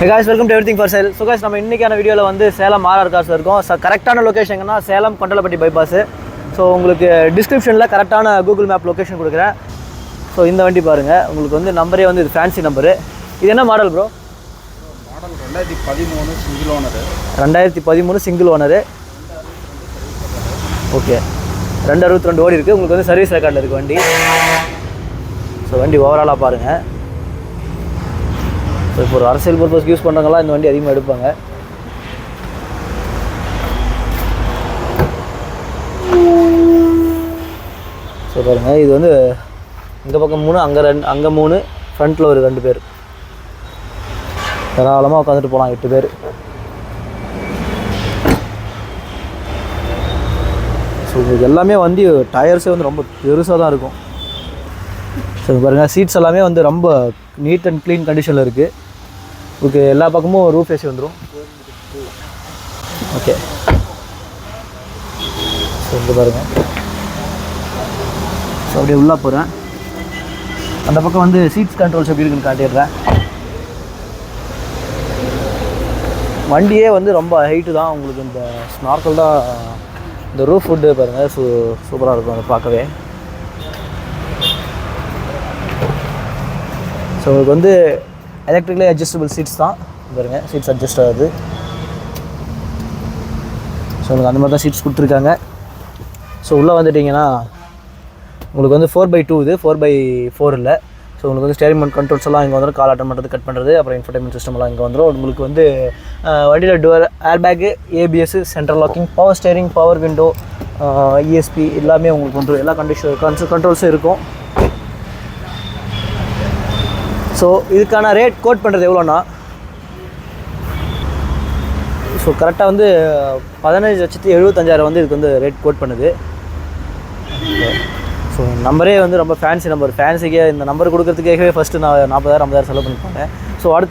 Guys welcome to everything for sale so guys நம்ம இன்றைக்கான வீடியோவில் வந்து சேலம் ஆர்ஆர் கார்ஸ் இருக்கோம். ஸோ கரெக்டான லொக்கேஷன் எங்கன்னா சேலம் கொண்டலப்பட்டி பைபாஸ் ஸோ உங்களுக்கு டிஸ்கிரிப்ஷனில் கரெக்டான கூகுள் மேப் லொக்கேஷன் கொடுக்குறேன். ஸோ இந்த வண்டி பாருங்கள் உங்களுக்கு வந்து நம்பரே வந்து இது ஃபேன்சி நம்பரு இது என்ன மாடல் ப்ரோ மாடல் ரெண்டாயிரத்தி பதிமூணு சிங்கிள் ஓனரு ரெண்டாயிரத்தி பதிமூணு சிங்கிள் ஓனரு ஓகே ரெண்டு அறுபத்தி ரெண்டு ஓடி இருக்குது உங்களுக்கு வந்து சர்வீஸ் ரெக்கார்டில் இருக்குது வண்டி. ஸோ வண்டி ஓவராலாக பாருங்கள் இப்போ ஒரு அரசியல் பர்பஸ்க்கு யூஸ் பண்ணுறவங்களாம் இந்த வண்டி அதிகமாக எடுப்பாங்க. ஸோ பாருங்கள் இது வந்து இந்த பக்கம் மூணு அங்கே ரெண்டு அங்கே மூணு ஃப்ரண்ட்டில் ஒரு ரெண்டு பேர். தாராளமாக உட்காந்துட்டு போகலாம் எட்டு பேர். ஸோ இது எல்லாமே வந்து டயர்ஸே வந்து ரொம்ப பெருசாக தான் இருக்கும். ஸோ பாருங்கள் சீட்ஸ் எல்லாமே வந்து ரொம்ப நீட் அண்ட் க்ளீன் கண்டிஷனில் இருக்குது உங்களுக்கு எல்லா பக்கமும் ரூஃப் ஏசி வந்துடும் ஓகே ஸோ இங்கே பாருங்கள் ஸோ அப்படியே உள்ளே போகிறேன் அந்த பக்கம் வந்து சீட்ஸ் கண்ட்ரோல்ஸ் எப்படி இருக்குன்னு காட்டிடுறேன். வண்டியே வந்து ரொம்ப ஹைட்டு தான். உங்களுக்கு இந்த ஸ்னார்க்கல் தான் இந்த ரூஃப் ஃபுட்டு பாருங்கள் சூ சூப்பராக இருக்கும் அதை பார்க்கவே. ஸோ உங்களுக்கு வந்து எலக்ட்ரிக்கலி அட்ஜஸ்டபிள் சீட்ஸ் தான். பாருங்கள் சீட்ஸ் அட்ஜஸ்ட் ஆகுது. ஸோ உங்களுக்கு அந்த மாதிரி தான் சீட்ஸ் கொடுத்துருக்காங்க. ஸோ உள்ளே வந்துட்டிங்கன்னா உங்களுக்கு வந்து ஃபோர் பை டூ இது ஃபோர் பை ஃபோர் இல்லை. ஸோ உங்களுக்கு வந்து ஸ்டேரிமெண்ட் கண்ட்ரோல்ஸ் எல்லாம் இங்கே வந்துடும் கால் அட்டன் பண்ணுறது கட் பண்ணுறது அப்புறம் இன்ஃபர்டைன்மெண்ட் சிஸ்டம் எல்லாம் இங்கே வந்துடும் உங்களுக்கு வந்து வண்டியில் door back ABS central locking power steering power window ESP எல்லாமே உங்களுக்கு வந்துடும் எல்லா கண்டிஷன் கண்ட்ரோல்ஸும் இருக்கும். ஸோ இதுக்கான ரேட் கோட் பண்ணுறது எவ்வளோன்னா? ஸோ கரெக்டாக வந்து பதினஞ்சு லட்சத்தி எழுபத்தஞ்சாயிரம் வந்து இதுக்கு வந்து ரேட் கோட் பண்ணுது. ஸோ நம்பரே வந்து ரொம்ப ஃபேன்சி நம்பர் ஃபேன்சிக்கே இந்த நம்பர் கொடுக்குறதுக்கே ஃபஸ்ட்டு நான் நாற்பதாயிரம் ஐம்பதாயிரம் செலவு பண்ணிப்பாங்க ஸோ அடுத்து